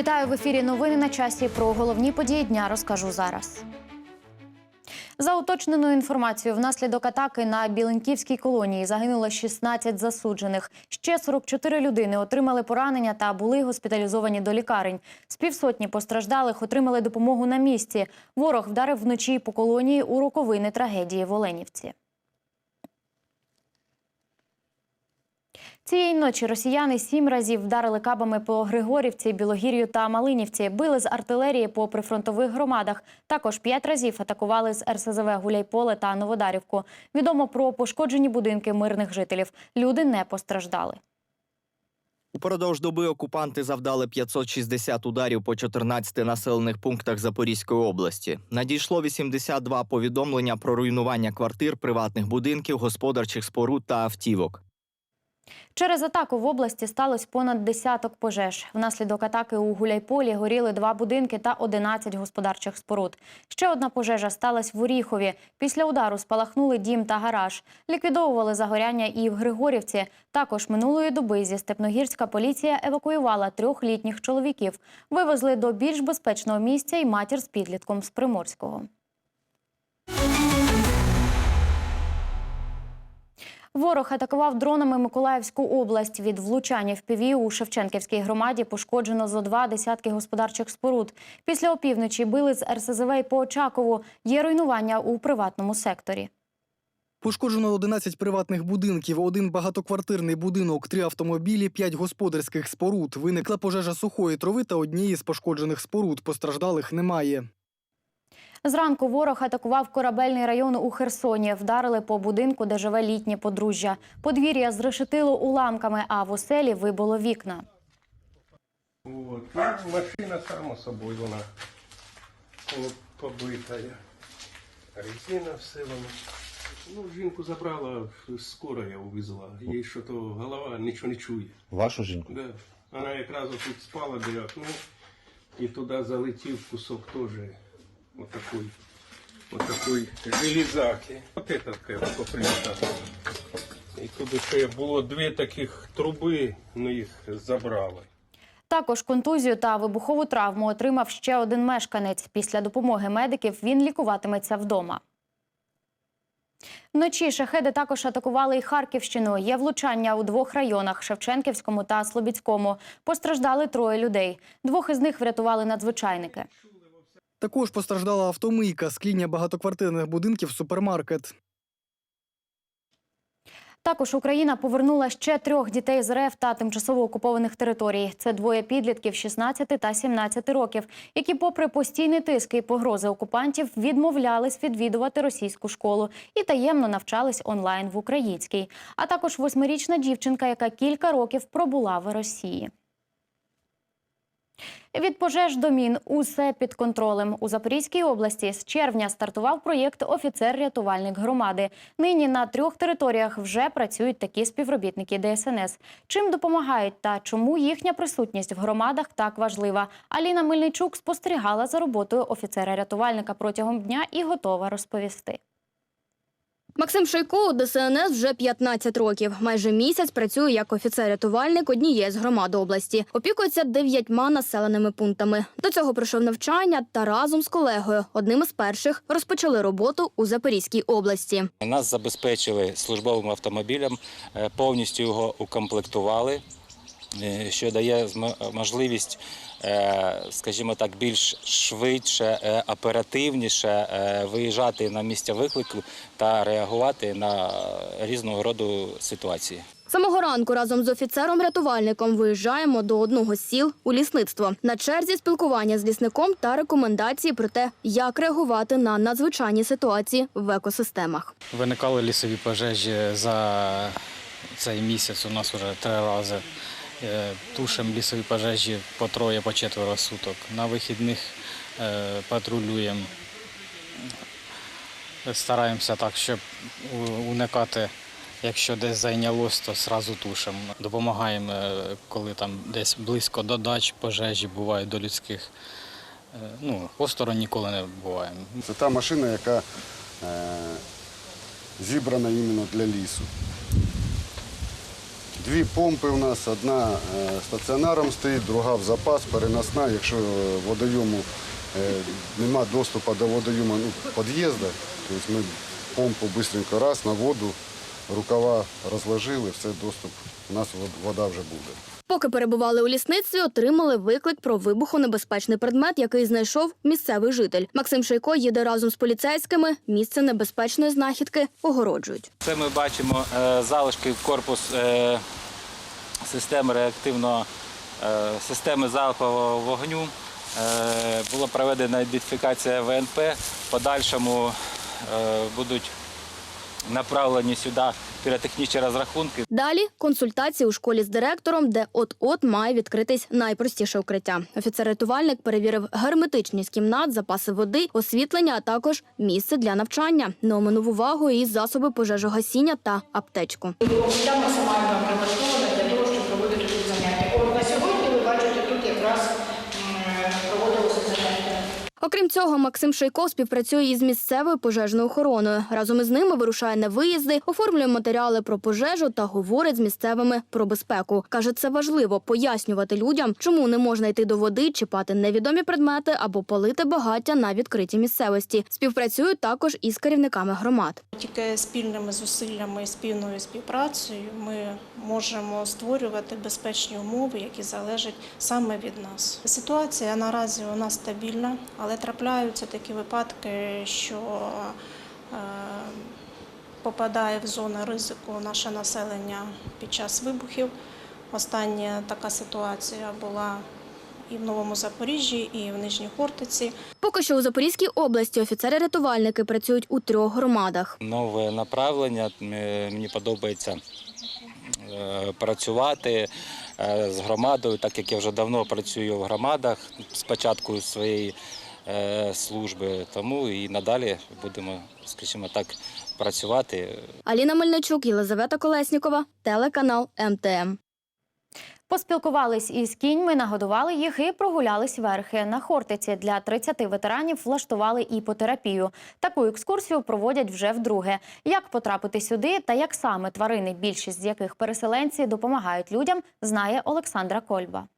Вітаю в ефірі. Новини на часі. Про головні події дня розкажу зараз. За уточненою інформацією, внаслідок атаки на Біленківській колонії загинуло 16 засуджених. Ще 44 людини отримали поранення та були госпіталізовані до лікарень. З півсотні постраждалих отримали допомогу на місці. Ворог вдарив вночі по колонії у роковини трагедії в Оленівці. Цієї ночі росіяни сім разів вдарили кабами по Григорівці, Білогір'ю та Малинівці, били з артилерії по прифронтових громадах. Також п'ять разів атакували з РСЗВ Гуляйполе та Новодарівку. Відомо про пошкоджені будинки мирних жителів. Люди не постраждали. Упродовж доби окупанти завдали 560 ударів по 14 населених пунктах Запорізької області. Надійшло 82 повідомлення про руйнування квартир, приватних будинків, господарчих споруд та автівок. Через атаку в області сталося понад десяток пожеж. Внаслідок атаки у Гуляйполі горіли два будинки та 11 господарчих споруд. Ще одна пожежа сталася в Оріхові. Після удару спалахнули дім та гараж. Ліквідовували загоряння і в Григорівці. Також минулої доби зі Степногірська поліція евакуювала трьох літніх чоловіків. Вивезли до більш безпечного місця і матір з підлітком з Приморського. Ворог атакував дронами Миколаївську область. Від влучання в ПІВІ у Шевченківській громаді пошкоджено зо два десятки господарчих споруд. Після опівночі били з РСЗВ по Очакову. Є руйнування у приватному секторі. Пошкоджено 11 приватних будинків, один багатоквартирний будинок, три автомобілі, п'ять господарських споруд. Виникла пожежа сухої трави та однієї з пошкоджених споруд. Постраждалих немає. Зранку ворог атакував корабельний район у Херсоні. Вдарили по будинку, де живе літнє подружжя. Подвір'я зрешетило уламками, а в оселі вибило вікна. Вот. Ну, машина, само собой, вона по- побитая. Резина все вона. Ну, жінку забрала, скоро я увезла. Їй що то голова нічого не чує. Вашу жінку? Да. Вона якраз тут спала біля окна, і туди залетів кусок теж отакой, отакой железаки. От этот как прилетав. І туди ще було дві таких труби, ну їх забрали. Також контузію та вибухову травму отримав ще один мешканець. Після допомоги медиків він лікуватиметься вдома. Вночі шахеди також атакували і Харківщину. Є влучання у двох районах Шевченківському та Слобідському. Постраждали троє людей. Двох із них врятували надзвичайники. Також постраждала автомийка, скління багатоквартирних будинків, супермаркет. Також Україна повернула ще трьох дітей з РФ та тимчасово окупованих територій. Це двоє підлітків 16 та 17 років, які, попри постійний тиск і погрози окупантів, відмовлялись відвідувати російську школу і таємно навчались онлайн в українській. А також восьмирічна дівчинка, яка кілька років пробула в Росії. Від пожеж до мін усе під контролем. У Запорізькій області з червня стартував проєкт Офіцер-рятувальник громади. Нині на трьох територіях вже працюють такі співробітники ДСНС. Чим допомагають та чому їхня присутність в громадах так важлива? Аліна Мельничук спостерігала за роботою офіцера-рятувальника протягом дня і готова розповісти. Максим Шойко у ДСНС вже 15 років. Майже місяць працює як офіцер-рятувальник однієї з громад області. Опікується дев'ятьма населеними пунктами. До цього пройшов навчання та разом з колегою, одним із перших, розпочали роботу у Запорізькій області. Нас забезпечили службовим автомобілем, е, повністю його укомплектували, що дає можливість, е, скажімо так, більш швидше, е, оперативніше е, виїжджати на місця виклику та реагувати на різного роду ситуації. Самого ранку разом з офіцером-рятувальником виїжджаємо до одного з сіл у лісництво. На черзі спілкування з лісником та рекомендації про те, як реагувати на надзвичайні ситуації в екосистемах. Виникали лісові пожежі за цей місяць. У нас вже три рази. Е, Тушимо лісові пожежі по троє, по четверо суток. На вихідних е, патрулюємо. Стараємося так, щоб уникати, якщо десь зайнялось, то одразу тушимо. Допомагаємо, е, коли там десь близько до дач пожежі бувають до людських. Ну, осторонь ніколи не буваємо. Це та машина, яка зібрана іменно для лісу. Дві помпи у нас, одна е, стаціонаром стоїть, друга в запас, переносна. Якщо водойому е, нема доступу до водойому ну, під'їзду, тобто ми помпу швидко раз на воду, рукава розложили, все, доступ, у нас вода вже буде. Поки перебували у лісництві, отримали виклик про вибухонебезпечний предмет, який знайшов місцевий житель. Максим Шейко їде разом з поліцейськими. Місце небезпечної знахідки огороджують. Це ми бачимо е, залишки корпус е, системи реактивного е, системи залпового вогню. Була проведена ідентифікація ВНП. Подальшому будуть направлені сюди піротехнічні розрахунки. Далі консультації у школі з директором, де от-от має відкритись найпростіше укриття. Офіцер-рятувальник перевірив герметичність кімнат, запаси води, освітлення, а також місце для навчання. Не оминув увагу і засоби пожежогасіння та аптечку. Ми максимально прилаштоване для того, щоб проводити тут заняття. От на сьогодні ви бачите, тут якраз м, проводилося заняття. Окрім цього, Максим Шейко співпрацює із місцевою пожежною охороною. Разом із ними вирушає на виїзди, оформлює матеріали про пожежу та говорить з місцевими про безпеку. Каже, це важливо пояснювати людям, чому не можна йти до води, чіпати невідомі предмети або палити багаття на відкритій місцевості. Співпрацюють також із керівниками громад. Тільки спільними зусиллями спільною співпрацею ми можемо створювати безпечні умови, які залежать саме від нас. Ситуація наразі у нас стабільна, але трапляються такі випадки, що е, попадає в зону ризику наше населення під час вибухів. Остання така ситуація була і в Новому Запоріжжі, і в Нижній Хортиці. Поки що у Запорізькій області офіцери-рятувальники працюють у трьох громадах. Нове направлення. Мені подобається е, працювати е, з громадою, так як я вже давно працюю в громадах з початку своєї служби. Тому і надалі будемо, скажімо так, працювати. Аліна Мельничук, Єлизавета Колеснікова, телеканал МТМ. Поспілкувались із кіньми, нагодували їх і прогулялись верхи. На Хортиці для 30 ветеранів влаштували іпотерапію. Таку екскурсію проводять вже вдруге. Як потрапити сюди та як саме тварини, більшість з яких переселенці допомагають людям, знає Олександра Кольба.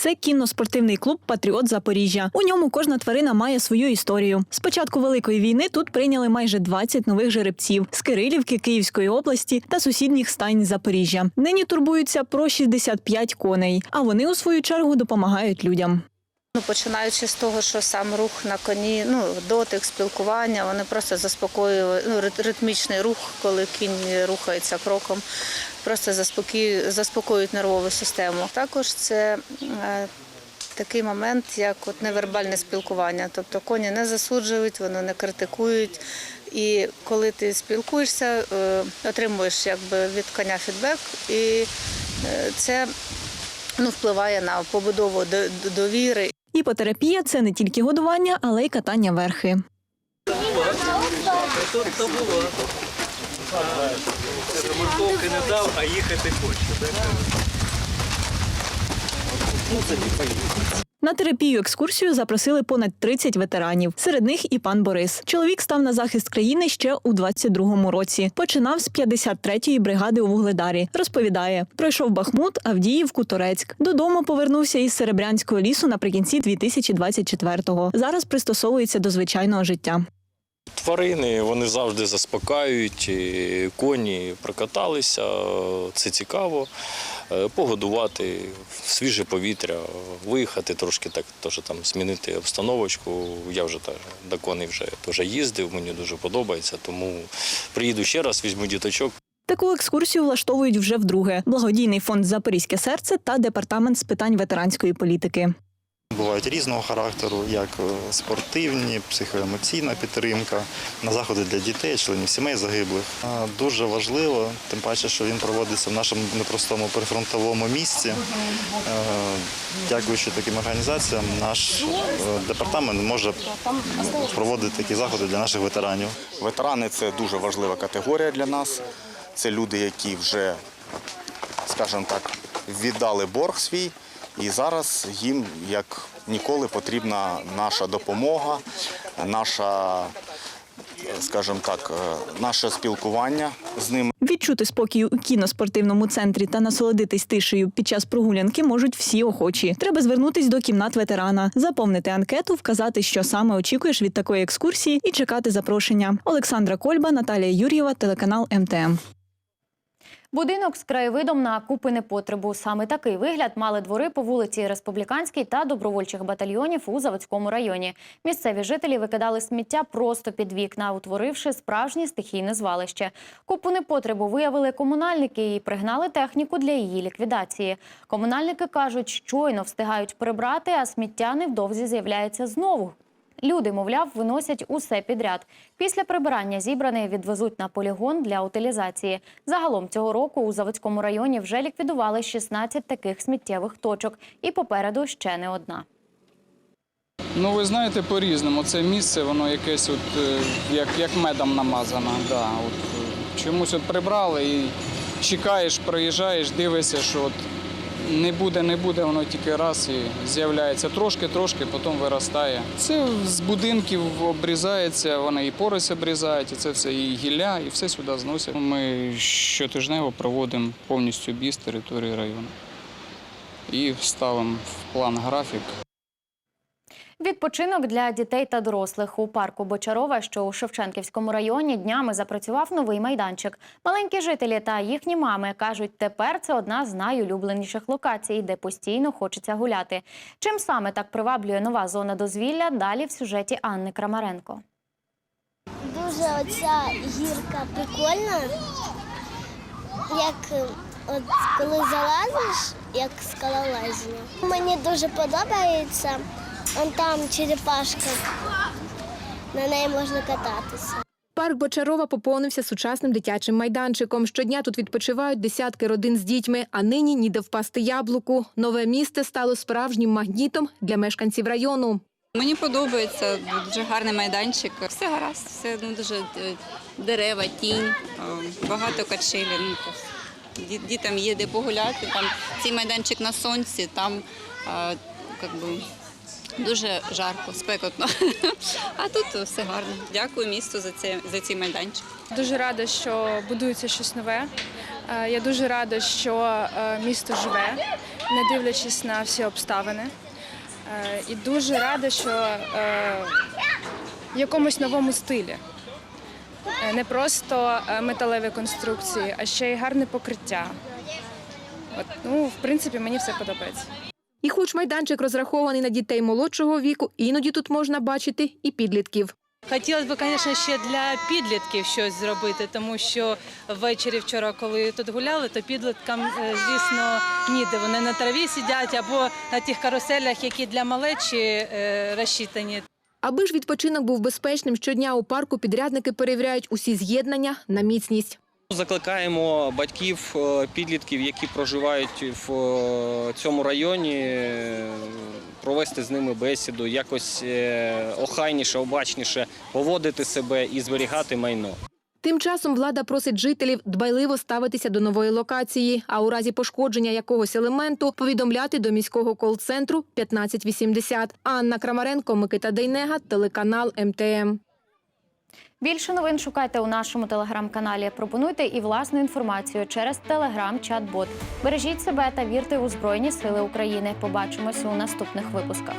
Це кінно-спортивний клуб Патріот Запоріжжя. У ньому кожна тварина має свою історію. З початку великої війни тут прийняли майже 20 нових жеребців з Кирилівки, Київської області та сусідніх стань Запоріжжя. Нині турбуються про 65 коней, а вони у свою чергу допомагають людям. Ну, починаючи з того, що сам рух на коні, ну дотик, спілкування, вони просто заспокоюють ну, ритмічний рух, коли кінь рухається кроком, просто заспокоюють, нервову систему. Також це е, такий момент, як от невербальне спілкування. Тобто коні не засуджують, вони не критикують. І коли ти спілкуєшся, е, отримуєш якби від коня фідбек, і е, це ну, впливає на побудову до- до- довіри Іпотерапія це не тільки годування, але й катання верхи. На терапію екскурсію запросили понад 30 ветеранів. Серед них і пан Борис. Чоловік став на захист країни ще у 22-му році. Починав з 53-ї бригади у Вугледарі. Розповідає, пройшов Бахмут, Авдіївку, Торецьк. Додому повернувся із Серебрянського лісу наприкінці 2024-го. Зараз пристосовується до звичайного життя. Тварини вони завжди заспокаюють, коні прокаталися, це цікаво. Е, Погодувати, свіже повітря, виїхати трошки так, теж там змінити обстановочку. Я вже так до коней вже теж їздив, мені дуже подобається, тому приїду ще раз, візьму діточок. Таку екскурсію влаштовують вже вдруге. Благодійний фонд Запорізьке серце та департамент з питань ветеранської політики. Бувають різного характеру, як е, спортивні, психоемоційна підтримка, на заходи для дітей, членів сімей загиблих. Дуже важливо, тим паче, що він проводиться в нашому непростому прифронтовому місці. Е, Дякуючи таким організаціям, наш е, департамент може проводити такі заходи для наших ветеранів. Ветерани це дуже важлива категорія для нас. Це люди, які вже, скажімо так, віддали борг свій, і зараз їм як ніколи потрібна наша допомога. наша, скажімо так, е, наше спілкування з ними. Відчути спокій у кіноспортивному центрі та насолодитись тишею під час прогулянки можуть всі охочі. Треба звернутись до кімнат ветерана, заповнити анкету, вказати, що саме очікуєш від такої екскурсії, і чекати запрошення. Олександра Кольба, Наталія Юр'єва, телеканал МТМ. Будинок з краєвидом на купи непотребу. Саме такий вигляд мали двори по вулиці Республіканській та добровольчих батальйонів у Заводському районі. Місцеві жителі викидали сміття просто під вікна, утворивши справжнє стихійне звалище. Купу непотребу виявили комунальники і пригнали техніку для її ліквідації. Комунальники кажуть, щойно встигають прибрати, а сміття невдовзі з'являється знову. Люди, мовляв, виносять усе підряд. Після прибирання зібране відвезуть на полігон для утилізації. Загалом цього року у Заводському районі вже ліквідували 16 таких сміттєвих точок. І попереду ще не одна. Ну, ви знаєте, по-різному. Це місце, воно якесь от, е, як, як медом намазано. Да, от, е, чомусь от прибрали і чекаєш, проїжджаєш, дивишся, що от не буде, не буде, воно тільки раз і з'являється трошки, трошки, потім виростає. Це з будинків обрізається, вони і порось обрізають, і це все і гілля, і все сюди зносять. Ми щотижнево проводимо повністю біз території району і ставимо в план графік. Відпочинок для дітей та дорослих у парку Бочарова, що у Шевченківському районі, днями запрацював новий майданчик. Маленькі жителі та їхні мами кажуть, тепер це одна з найулюбленіших локацій, де постійно хочеться гуляти. Чим саме так приваблює нова зона дозвілля? Далі в сюжеті Анни Крамаренко. Дуже оця гірка прикольна. Як от коли залазиш, як скалолазіння. Мені дуже подобається. Он там черепашка. На неї можна кататися. Парк Бочарова поповнився сучасним дитячим майданчиком. Щодня тут відпочивають десятки родин з дітьми, а нині ніде впасти яблуку. Нове місце стало справжнім магнітом для мешканців району. Мені подобається дуже гарний майданчик. Все гаразд, все ну дуже е, дерева, тінь, е, багато качелі. Ну, дітям є де погуляти. Там цей майданчик на сонці, там е, як би, дуже жарко, спекотно. А тут все гарно. Дякую місту за це за цей майданчик. Дуже рада, що будується щось нове. Е, Я дуже рада, що е, місто живе, не дивлячись на всі обставини. Е, І дуже рада, що в якомусь новому стилі. Не просто металеві конструкції, а ще й гарне покриття. От, ну, в принципі, мені все подобається. І хоч майданчик розрахований на дітей молодшого віку, іноді тут можна бачити і підлітків. Хотілося б, звісно, ще для підлітків щось зробити, тому що ввечері вчора, коли тут гуляли, то підліткам, е, звісно, ніде. Вони на траві сидять або на тих каруселях, які для малечі е, розчитані. Аби ж відпочинок був безпечним, щодня у парку підрядники перевіряють усі з'єднання на міцність. Закликаємо батьків е, підлітків, які проживають в е, цьому районі, е, провести з ними бесіду, якось охайніше, обачніше поводити себе і зберігати майно. Тим часом влада просить жителів дбайливо ставитися до нової локації, а у разі пошкодження якогось елементу повідомляти до міського кол-центру 1580. Анна Крамаренко, Микита Дейнега, телеканал МТМ. Більше новин шукайте у нашому телеграм-каналі. Пропонуйте і власну інформацію через телеграм-чат-бот. Бережіть себе та вірте у Збройні Сили України. Побачимося у наступних випусках.